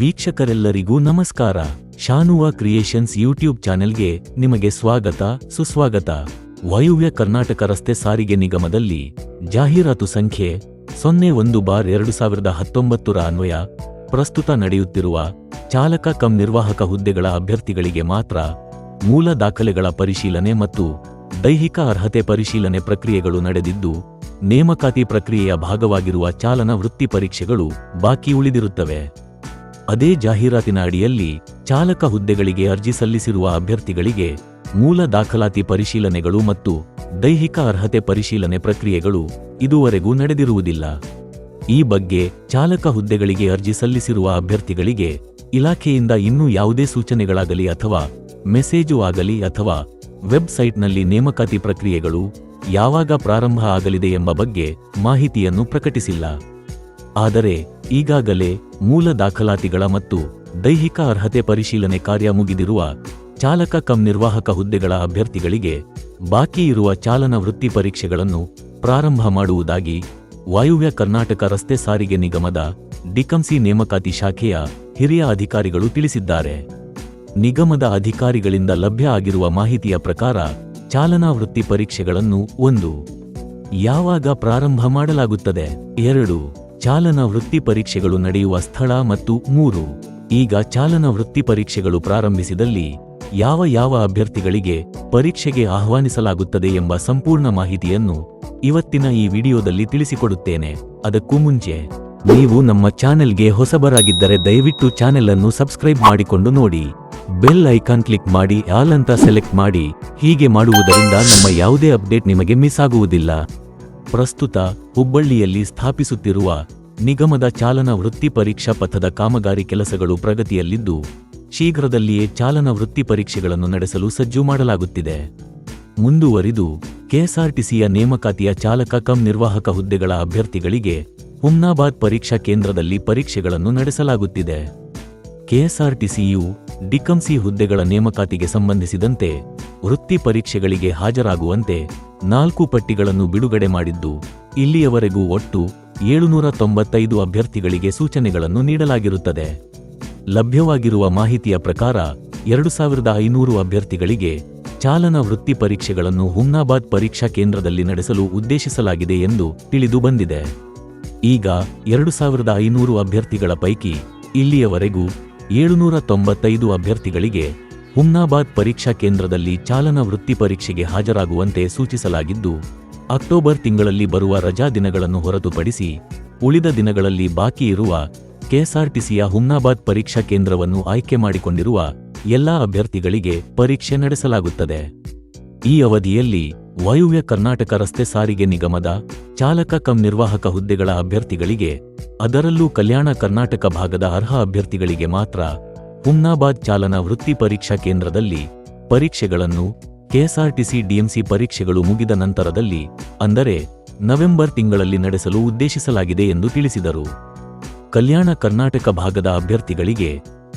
ವೀಕ್ಷಕರೆಲ್ಲರಿಗೂ ನಮಸ್ಕಾರ. ಶಾನುವಾ creations YouTube ಚಾನೆಲ್ಗೆ ನಿಮಗೆ ಸ್ವಾಗತ, ಸುಸ್ವಾಗತ. ವಾಯುವ್ಯ ಕರ್ನಾಟಕ ರಸ್ತೆ ಸಾರಿಗೆ ನಿಗಮದಲ್ಲಿ ಜಾಹೀರಾತು ಸಂಖ್ಯೆ ಸೊನ್ನೆ ಒಂದು ಬಾರ್ ಎರಡು ಸಾವಿರದ ಹತ್ತೊಂಬತ್ತರ ಅನ್ವಯ. ಪ್ರಸ್ತುತ ನಡೆಯುತ್ತಿರುವ ಚಾಲಕ ಕಂ ನಿರ್ವಾಹಕ ಹುದ್ದೆಗಳ ಅಭ್ಯರ್ಥಿಗಳಿಗೆ ಮಾತ್ರ ಮೂಲ ದಾಖಲೆಗಳ ಪರಿಶೀಲನೆ ಮತ್ತು ದೈಹಿಕ ಅರ್ಹತೆ ಪರಿಶೀಲನೆ ಪ್ರಕ್ರಿಯೆಗಳು ನಡೆದಿದ್ದು, ನೇಮಕಾತಿ ಪ್ರಕ್ರಿಯೆಯ ಭಾಗವಾಗಿರುವ ಚಾಲನ ವೃತ್ತಿ ಪರೀಕ್ಷೆಗಳು ಬಾಕಿ ಉಳಿದಿರುತ್ತವೆ. ಅದೇ ಜಾಹೀರಾತಿನ ಅಡಿಯಲ್ಲಿ ಚಾಲಕ ಹುದ್ದೆಗಳಿಗೆ ಅರ್ಜಿ ಸಲ್ಲಿಸಿರುವ ಅಭ್ಯರ್ಥಿಗಳಿಗೆ ಮೂಲ ದಾಖಲಾತಿ ಪರಿಶೀಲನೆಗಳು ಮತ್ತು ದೈಹಿಕ ಅರ್ಹತೆ ಪರಿಶೀಲನೆ ಪ್ರಕ್ರಿಯೆಗಳು ಇದುವರೆಗೂ ನಡೆದಿರುವುದಿಲ್ಲ. ಈ ಬಗ್ಗೆ ಚಾಲಕ ಹುದ್ದೆಗಳಿಗೆ ಅರ್ಜಿ ಸಲ್ಲಿಸಿರುವ ಅಭ್ಯರ್ಥಿಗಳಿಗೆ ಇಲಾಖೆಯಿಂದ ಇನ್ನೂ ಯಾವುದೇ ಸೂಚನೆಗಳಾಗಲಿ ಅಥವಾ ಮೆಸೇಜು ಆಗಲಿ ಅಥವಾ ವೆಬ್ಸೈಟ್ನಲ್ಲಿ ನೇಮಕಾತಿ ಪ್ರಕ್ರಿಯೆಗಳು ಯಾವಾಗ ಪ್ರಾರಂಭ ಆಗಲಿದೆ ಎಂಬ ಬಗ್ಗೆ ಮಾಹಿತಿಯನ್ನು ಪ್ರಕಟಿಸಿಲ್ಲ. ಆದರೆ ಈಗಾಗಲೇ ಮೂಲ ದಾಖಲಾತಿಗಳ ಮತ್ತು ದೈಹಿಕ ಅರ್ಹತೆ ಪರಿಶೀಲನೆ ಕಾರ್ಯ ಮುಗಿದಿರುವ ಚಾಲಕ ಕಂ ನಿರ್ವಾಹಕ ಹುದ್ದೆಗಳ ಅಭ್ಯರ್ಥಿಗಳಿಗೆ ಬಾಕಿ ಇರುವ ಚಾಲನ ವೃತ್ತಿ ಪರೀಕ್ಷೆಗಳನ್ನು ಪ್ರಾರಂಭ ಮಾಡುವುದಾಗಿ ವಾಯುವ್ಯ ಕರ್ನಾಟಕ ರಸ್ತೆ ಸಾರಿಗೆ ನಿಗಮದ ಡಿಕಂಸಿ ನೇಮಕಾತಿ ಶಾಖೆಯ ಹಿರಿಯ ಅಧಿಕಾರಿಗಳು ತಿಳಿಸಿದ್ದಾರೆ. ನಿಗಮದ ಅಧಿಕಾರಿಗಳಿಂದ ಲಭ್ಯ ಆಗಿರುವ ಮಾಹಿತಿಯ ಪ್ರಕಾರ ಚಾಲನಾ ವೃತ್ತಿ ಪರೀಕ್ಷೆಗಳನ್ನು ಒಂದು, ಯಾವಾಗ ಪ್ರಾರಂಭ ಮಾಡಲಾಗುತ್ತದೆ? ಎರಡು ಚಾಲನಾ ವೃತ್ತಿ ಪರೀಕ್ಷೆಗಳು ನಡೆಯುವ ಸ್ಥಳ ಮತ್ತು ಮೂರು. ಈಗ ಚಾಲನ ವೃತ್ತಿ ಪರೀಕ್ಷೆಗಳು ಪ್ರಾರಂಭಿಸಿದಲ್ಲಿ ಯಾವ ಯಾವ ಅಭ್ಯರ್ಥಿಗಳಿಗೆ ಪರೀಕ್ಷೆಗೆ ಆಹ್ವಾನಿಸಲಾಗುತ್ತದೆ ಎಂಬ ಸಂಪೂರ್ಣ ಮಾಹಿತಿಯನ್ನು ಇವತ್ತಿನ ಈ ವಿಡಿಯೋದಲ್ಲಿ ತಿಳಿಸಿಕೊಡುತ್ತೇನೆ. ಅದಕ್ಕೂ ಮುಂಚೆ, ನೀವು ನಮ್ಮ ಚಾನೆಲ್ಗೆ ಹೊಸಬರಾಗಿದ್ದರೆ ದಯವಿಟ್ಟು ಚಾನೆಲ್ ಅನ್ನು ಸಬ್ಸ್ಕ್ರೈಬ್ ಮಾಡಿಕೊಂಡು ನೋಡಿ. ಬೆಲ್ ಐಕಾನ್ ಕ್ಲಿಕ್ ಮಾಡಿ, ಆಲ್ ಅಂತ ಸೆಲೆಕ್ಟ್ ಮಾಡಿ. ಹೀಗೆ ಮಾಡುವುದರಿಂದ ನಮ್ಮ ಯಾವುದೇ ಅಪ್ಡೇಟ್ ನಿಮಗೆ ಮಿಸ್ ಆಗುವುದಿಲ್ಲ. ಪ್ರಸ್ತುತ ಹುಬ್ಬಳ್ಳಿಯಲ್ಲಿ ಸ್ಥಾಪಿಸುತ್ತಿರುವ ನಿಗಮದ ಚಾಲನಾ ವೃತ್ತಿ ಪರೀಕ್ಷಾ ಪಥದ ಕಾಮಗಾರಿ ಕೆಲಸಗಳು ಪ್ರಗತಿಯಲ್ಲಿದ್ದು, ಶೀಘ್ರದಲ್ಲಿಯೇ ಚಾಲನಾ ವೃತ್ತಿ ಪರೀಕ್ಷೆಗಳನ್ನು ನಡೆಸಲು ಸಜ್ಜು ಮಾಡಲಾಗುತ್ತಿದೆ. ಮುಂದುವರಿದು, ಕೆಎಸ್ಆರ್ಟಿಸಿಯ ನೇಮಕಾತಿಯ ಚಾಲಕ ಕಂ ನಿರ್ವಾಹಕ ಹುದ್ದೆಗಳ ಅಭ್ಯರ್ಥಿಗಳಿಗೆ ಹುಮ್ನಾಬಾದ್ ಪರೀಕ್ಷಾ ಕೇಂದ್ರದಲ್ಲಿ ಪರೀಕ್ಷೆಗಳನ್ನು ನಡೆಸಲಾಗುತ್ತಿದೆ. ಕೆಎಸ್ಆರ್ಟಿಸಿಯು ಡಿಕಂಸಿ ಹುದ್ದೆಗಳ ನೇಮಕಾತಿಗೆ ಸಂಬಂಧಿಸಿದಂತೆ ವೃತ್ತಿ ಪರೀಕ್ಷೆಗಳಿಗೆ ಹಾಜರಾಗುವಂತೆ ನಾಲ್ಕು ಪಟ್ಟಿಗಳನ್ನು ಬಿಡುಗಡೆ ಮಾಡಿದ್ದು, ಇಲ್ಲಿಯವರೆಗೂ ಒಟ್ಟು ಏಳುನೂರ ತೊಂಬತ್ತೈದು ಅಭ್ಯರ್ಥಿಗಳಿಗೆ ಸೂಚನೆಗಳನ್ನು ನೀಡಲಾಗಿರುತ್ತದೆ. ಲಭ್ಯವಾಗಿರುವ ಮಾಹಿತಿಯ ಪ್ರಕಾರ, ಎರಡು ಸಾವಿರದ ಐನೂರು ಅಭ್ಯರ್ಥಿಗಳಿಗೆ ಚಾಲನಾ ವೃತ್ತಿ ಪರೀಕ್ಷೆಗಳನ್ನು ಹುಮ್ನಾಬಾದ್ ಪರೀಕ್ಷಾ ಕೇಂದ್ರದಲ್ಲಿ ನಡೆಸಲು ಉದ್ದೇಶಿಸಲಾಗಿದೆ ಎಂದು ತಿಳಿದು ಬಂದಿದೆ. ಈಗ ಎರಡು ಸಾವಿರದ ಐನೂರು ಅಭ್ಯರ್ಥಿಗಳ ಪೈಕಿ ಇಲ್ಲಿಯವರೆಗೂ ಏಳುನೂರ ತೊಂಬತ್ತೈದು ಅಭ್ಯರ್ಥಿಗಳಿಗೆ ಹುಮ್ನಾಬಾದ್ ಪರೀಕ್ಷಾ ಕೇಂದ್ರದಲ್ಲಿ ಚಾಲನಾ ವೃತ್ತಿ ಪರೀಕ್ಷೆಗೆ ಹಾಜರಾಗುವಂತೆ ಸೂಚಿಸಲಾಗಿದ್ದು, ಅಕ್ಟೋಬರ್ ತಿಂಗಳಲ್ಲಿ ಬರುವ ರಜಾ ದಿನಗಳನ್ನು ಹೊರತುಪಡಿಸಿ ಉಳಿದ ದಿನಗಳಲ್ಲಿ ಬಾಕಿ ಇರುವ ಕೆಎಸ್ಆರ್ಟಿಸಿಯ ಹುಮ್ನಾಬಾದ್ ಪರೀಕ್ಷಾ ಕೇಂದ್ರವನ್ನು ಆಯ್ಕೆ ಮಾಡಿಕೊಂಡಿರುವ ಎಲ್ಲಾ ಅಭ್ಯರ್ಥಿಗಳಿಗೆ ಪರೀಕ್ಷೆ ನಡೆಸಲಾಗುತ್ತದೆ. ಈ ಅವಧಿಯಲ್ಲಿ ವಾಯುವ್ಯ ಕರ್ನಾಟಕ ರಸ್ತೆ ಸಾರಿಗೆ ನಿಗಮದ ಚಾಲಕ ಕಂ ನಿರ್ವಾಹಕ ಹುದ್ದೆಗಳ ಅಭ್ಯರ್ಥಿಗಳಿಗೆ, ಅದರಲ್ಲೂ ಕಲ್ಯಾಣ ಕರ್ನಾಟಕ ಭಾಗದ ಅರ್ಹ ಅಭ್ಯರ್ಥಿಗಳಿಗೆ ಮಾತ್ರ ಹುಮ್ನಾಬಾದ್ ಚಾಲನಾ ವೃತ್ತಿ ಪರೀಕ್ಷಾ ಕೇಂದ್ರದಲ್ಲಿ ಪರೀಕ್ಷೆಗಳನ್ನು ಕೆಎಸ್ಆರ್ಟಿಸಿ ಡಿಎಂಸಿ ಪರೀಕ್ಷೆಗಳು ಮುಗಿದ ನಂತರದಲ್ಲಿ, ಅಂದರೆ ನವೆಂಬರ್ ತಿಂಗಳಲ್ಲಿ ನಡೆಸಲು ಉದ್ದೇಶಿಸಲಾಗಿದೆ ಎಂದು ತಿಳಿಸಿದರು. ಕಲ್ಯಾಣ ಕರ್ನಾಟಕ ಭಾಗದ ಅಭ್ಯರ್ಥಿಗಳಿಗೆ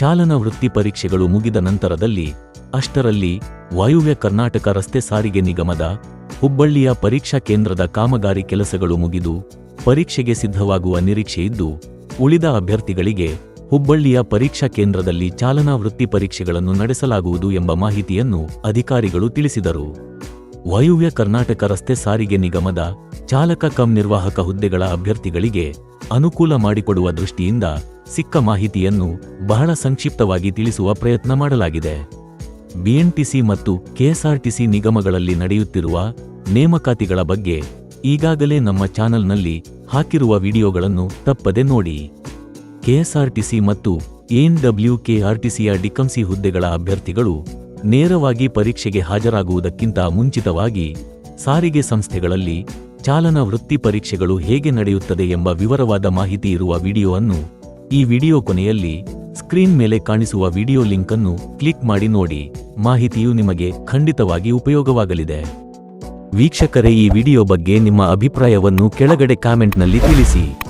ಚಾಲನಾ ವೃತ್ತಿ ಪರೀಕ್ಷೆಗಳು ಮುಗಿದ ನಂತರದಲ್ಲಿ, ಅಷ್ಟರಲ್ಲಿ ವಾಯುವ್ಯ ಕರ್ನಾಟಕ ರಸ್ತೆ ಸಾರಿಗೆ ನಿಗಮದ ಹುಬ್ಬಳ್ಳಿಯ ಪರೀಕ್ಷಾ ಕೇಂದ್ರದ ಕಾಮಗಾರಿ ಕೆಲಸಗಳು ಮುಗಿದು, ಪರೀಕ್ಷೆಗೆ ಸಿದ್ಧವಾಗುವ ನಿರೀಕ್ಷೆಯಿದ್ದು, ಉಳಿದ ಅಭ್ಯರ್ಥಿಗಳಿಗೆ ಹುಬ್ಬಳ್ಳಿಯ ಪರೀಕ್ಷಾ ಕೇಂದ್ರದಲ್ಲಿ ಚಾಲನಾ ವೃತ್ತಿ ಪರೀಕ್ಷೆಗಳನ್ನು ನಡೆಸಲಾಗುವುದು ಎಂಬ ಮಾಹಿತಿಯನ್ನು ಅಧಿಕಾರಿಗಳು ತಿಳಿಸಿದರು. ವಾಯುವ್ಯ ಕರ್ನಾಟಕ ರಸ್ತೆ ಸಾರಿಗೆ ನಿಗಮದ ಚಾಲಕ ಕಂ ನಿರ್ವಾಹಕ ಹುದ್ದೆಗಳ ಅಭ್ಯರ್ಥಿಗಳಿಗೆ ಅನುಕೂಲ ಮಾಡಿಕೊಡುವ ದೃಷ್ಟಿಯಿಂದ ಸಿಕ್ಕ ಮಾಹಿತಿಯನ್ನು ಬಹಳ ಸಂಕ್ಷಿಪ್ತವಾಗಿ ತಿಳಿಸುವ ಪ್ರಯತ್ನ ಮಾಡಲಾಗಿದೆ. ಬಿಎನ್ಟಿಸಿ ಮತ್ತು ಕೆಎಸ್ಆರ್ಟಿಸಿ ನಿಗಮಗಳಲ್ಲಿ ನಡೆಯುತ್ತಿರುವ ನೇಮಕಾತಿಗಳ ಬಗ್ಗೆ ಈಗಾಗಲೇ ನಮ್ಮ ಚಾನೆಲ್ನಲ್ಲಿ ಹಾಕಿರುವ ವಿಡಿಯೋಗಳನ್ನು ತಪ್ಪದೆ ನೋಡಿ. ಕೆಎಸ್ಆರ್ಟಿಸಿ ಮತ್ತು ಎನ್ಡಬ್ಲ್ಯೂಕೆಆರ್ಟಿಸಿಯ ಡಿಕಂಸಿ ಹುದ್ದೆಗಳ ಅಭ್ಯರ್ಥಿಗಳು ನೇರವಾಗಿ ಪರೀಕ್ಷೆಗೆ ಹಾಜರಾಗುವುದಕ್ಕಿಂತ ಮುಂಚಿತವಾಗಿ ಸಾರಿಗೆ ಸಂಸ್ಥೆಗಳಲ್ಲಿ ಚಾಲನಾ ವೃತ್ತಿ ಪರೀಕ್ಷೆಗಳು ಹೇಗೆ ನಡೆಯುತ್ತದೆ ಎಂಬ ವಿವರವಾದ ಮಾಹಿತಿ ಇರುವ ವಿಡಿಯೋ ಅನ್ನು ಈ ವಿಡಿಯೋ ಕೊನೆಯಲ್ಲಿ ಸ್ಕ್ರೀನ್ ಮೇಲೆ ಕಾಣಿಸುವ ವಿಡಿಯೋ ಲಿಂಕ್ ಅನ್ನು ಕ್ಲಿಕ್ ಮಾಡಿ ನೋಡಿ. ಮಾಹಿತಿಯು ನಿಮಗೆ ಖಂಡಿತವಾಗಿ ಉಪಯೋಗವಾಗಲಿದೆ. ವೀಕ್ಷಕರೇ, ಈ ವಿಡಿಯೋ ಬಗ್ಗೆ ನಿಮ್ಮ ಅಭಿಪ್ರಾಯವನ್ನು ಕೆಳಗಡೆ ಕಾಮೆಂಟ್ನಲ್ಲಿ ತಿಳಿಸಿ.